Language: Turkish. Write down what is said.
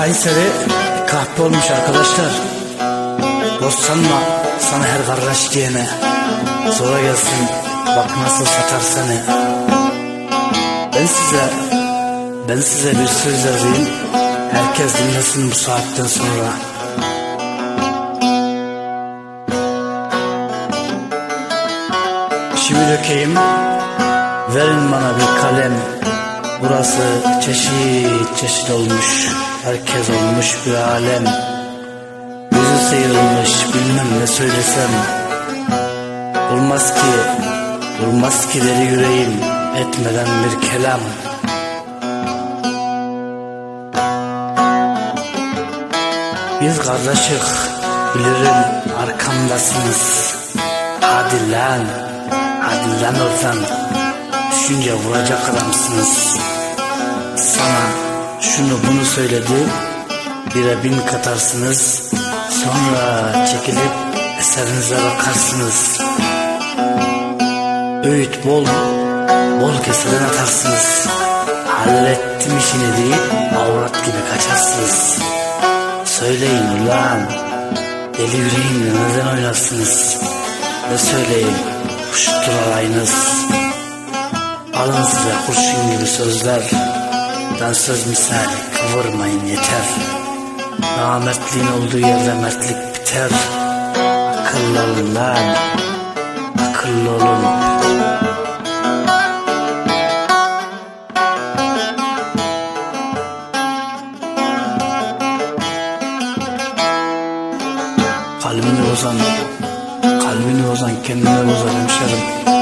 Kayseri kahpe olmuş arkadaşlar. Dost sanma sana her kardeş diyene. Sonra gelsin bak nasıl satar seni. Ben size, ben size bir söz yazayım. Herkes dinlesin bu saatten sonra. İşimi dökeyim, verin bana bir kalem. Burası çeşit çeşit olmuş, herkes olmuş bir alem. Yüzü sıyrılmış, bilmem ne söylesem. Olmaz ki, olmaz ki deli yüreğim, etmeden bir kelam. Biz kardeşik, bilirim arkamdasınız. Hadi lan, hadi lan oradan. Düşünce vuracak adamsınız. Sana şunu bunu söyledi, bire bin katarsınız. Sonra çekilip eserinize bakarsınız. Öğüt bol, bol keseden atarsınız. Hallettim işini deyip avrat gibi kaçarsınız. Söyleyin ulan, deli yüreğimle neden oynarsınız? Ne söyleyeyim, kuştur alayınız. Alın size kurşun gibi sözler, dansöz misali kıvırmayın yeter. Namertliğin olduğu yerde mertlik biter. Akıllı olun lan, akıllı olun. Kalbini bozan, kalbini bozan kendine bozar hemşerim.